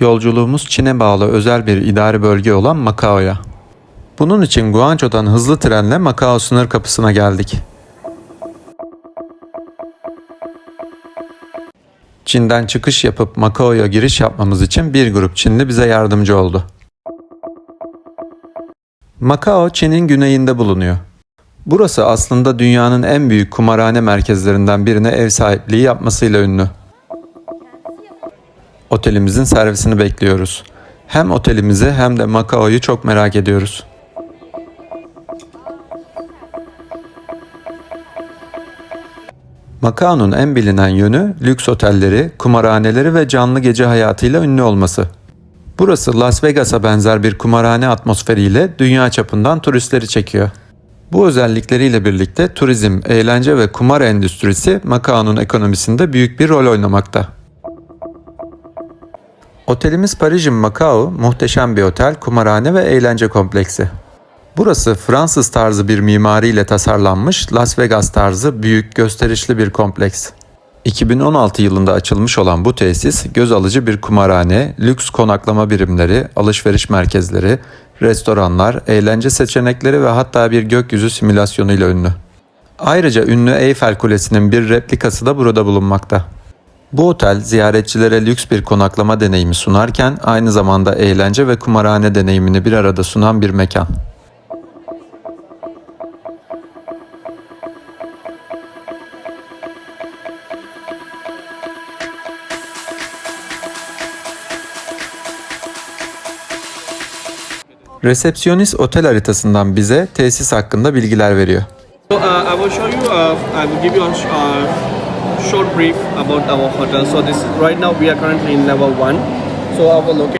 Yolculuğumuz Çin'e bağlı özel bir idari bölge olan Macao'ya. Bunun için Guangzhou'dan hızlı trenle Macao sınır kapısına geldik. Çin'den çıkış yapıp Macao'ya giriş yapmamız için bir grup Çinli bize yardımcı oldu. Macao, Çin'in güneyinde bulunuyor. Burası aslında dünyanın en büyük kumarhane merkezlerinden birine ev sahipliği yapmasıyla ünlü. Otelimizin servisini bekliyoruz. Hem otelimizi hem de Macao'yu çok merak ediyoruz. Macao'nun en bilinen yönü lüks otelleri, kumarhaneleri ve canlı gece hayatıyla ünlü olması. Burası Las Vegas'a benzer bir kumarhane atmosferiyle dünya çapından turistleri çekiyor. Bu özellikleriyle birlikte turizm, eğlence ve kumar endüstrisi Macao'nun ekonomisinde büyük bir rol oynamakta. Otelimiz Parisian Macao muhteşem bir otel, kumarhane ve eğlence kompleksi. Burası Fransız tarzı bir mimariyle tasarlanmış Las Vegas tarzı büyük gösterişli bir kompleks. 2016 yılında açılmış olan bu tesis göz alıcı bir kumarhane, lüks konaklama birimleri, alışveriş merkezleri, restoranlar, eğlence seçenekleri ve hatta bir gökyüzü simülasyonuyla ünlü. Ayrıca ünlü Eyfel Kulesi'nin bir replikası da burada bulunmakta. Bu otel ziyaretçilere lüks bir konaklama deneyimi sunarken aynı zamanda eğlence ve kumarhane deneyimini bir arada sunan bir mekan. Resepsiyonist otel haritasından bize tesis hakkında bilgiler veriyor. So uh, I will show you. Uh, I will give you uh, short brief about our hotel. So this right now we are currently in level one. So our location.